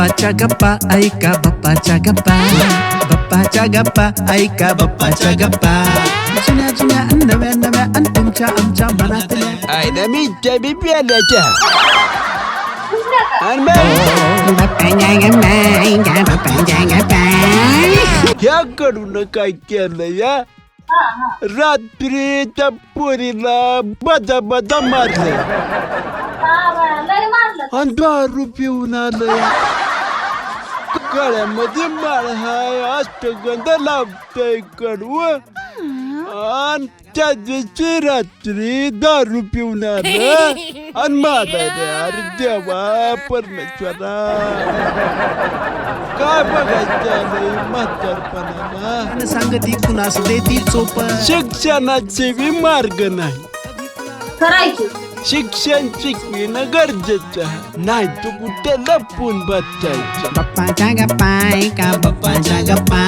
बाप्पाच्या गप्पा ऐका बाप्पाच्या गप्पा बाप्पाच्या गप्पा ऐका बाप्पाच्या गप्पा जुन्या जुन्या नव्या नव्या अन तुमच्या आमच्या मनातल्या आयला मी बी प्यायला चहा आणि मग बाप्पाच्या गप्पा ऐका बाप्पाच्या गप्पा ह्या कडून काय केलं या रात्री त्या पोरीला बदा बदा मारलं आणि दारू पिऊन आलं गळ्यामध्ये माळ हाय अष्टगंध लावतय कडव. आणि त्या दिवशी रात्री दारू पिऊन आलं आणि माझा अरे देवा परमेश्वरा. काय बघायचं आलंय म्हातारपणाला सांगती कुणास देती चोप शिक्षणाचे बी मार्ग नाही. करायची शिक्षण शिकविणं गरजेचं आहे. नाही तर कुठे लपून बसायचं. बाप्पाच्या गप्पा ऐका बाप्पाच्या गप्पा